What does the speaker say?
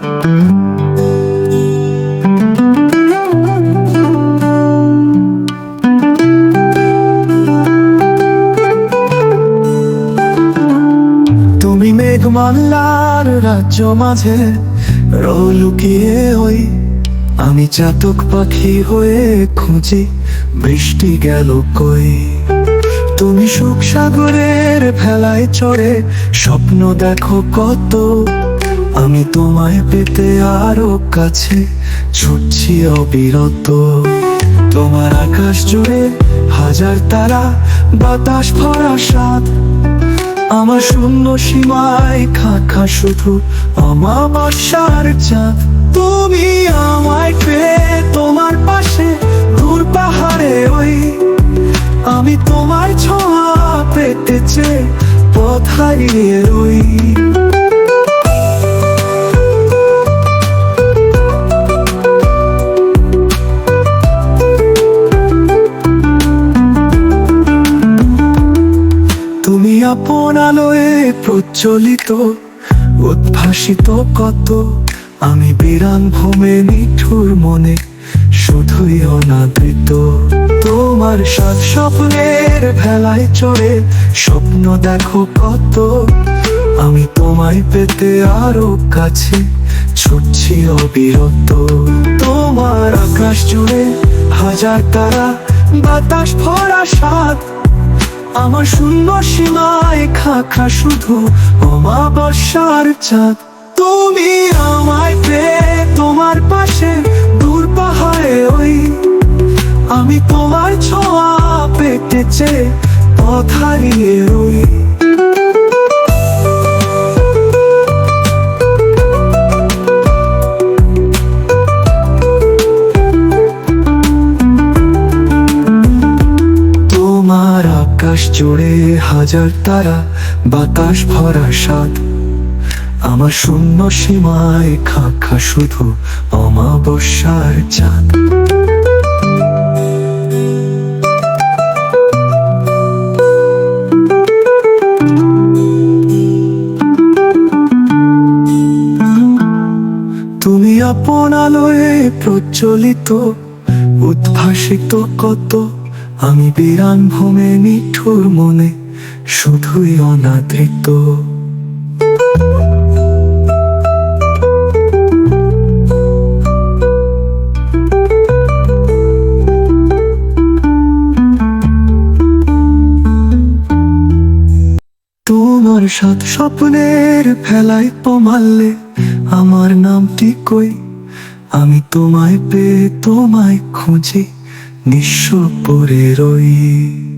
তুমি মেঘমাল্লার রাজ্য মাঝে রো লুকিয়ে ওই আমি চাতক পাখি হয়ে খুঁজি, বৃষ্টি গেল কই? তুমি সুখ সাগরের ভেলায় চড়ে, স্বপ্ন দেখো কত আমি তোমায় পেতে আরও কাছে ছুটছি অবিরত। তোমার আকাশ জুড়ে হাজার তারা, বাতাস ভরা সাত আমার শূন্য সীমায় খাখা শুধু অমাবস্যার চাঁদ। তুমি আমায় পেয়ে তোমার পাশে দূর পাহাড়ে ওই। আমি তোমার ছোঁয়া পেতে চেয়ে পথ হারিয়ে রই। তুমি আপন আলোয় প্রচলিত উদ্ভাসিত কত? আমি বিরান ভূমে নিঠুর মনে শুধুই অনাদৃত। তোমার সাত স্বপ্নের ভেলায় চড়ে স্বপ্ন দেখো কত? আমি তোমায় পেতে আরও কাছে ছুটছি অবিরত। তোমার আকাশ জুড়ে হাজার তারা, বাতাস ভরা সাত আমার শূন্য সীমায় খাখা শুধু অমাবস্যার চাঁদ। তুমি আমায় পে তোমার পাশে দূর পাহাড়ে ওই। আমি তোমার ছোঁয়া পেটেছে চেয়ে পথ হারিয়ে জুড়ে হাজার তারা, বাতাস ভরা সাত আমার শূন্য সীমায় খাখা শুধু অমাবস্যার চাঁদ। তুমি আপন আলোয় প্রচলিত উদ্ভাসিত কত আমি বিরান ভূমে নিঠুর মনে শুধুই অনাদৃত। তোমার সাত স্বপ্নের ফেলায় পমাললে আমার নামটি কই? আমি তোমায় পেয়ে তোমায় খুঁজি। নিঃস্ব পরে রই।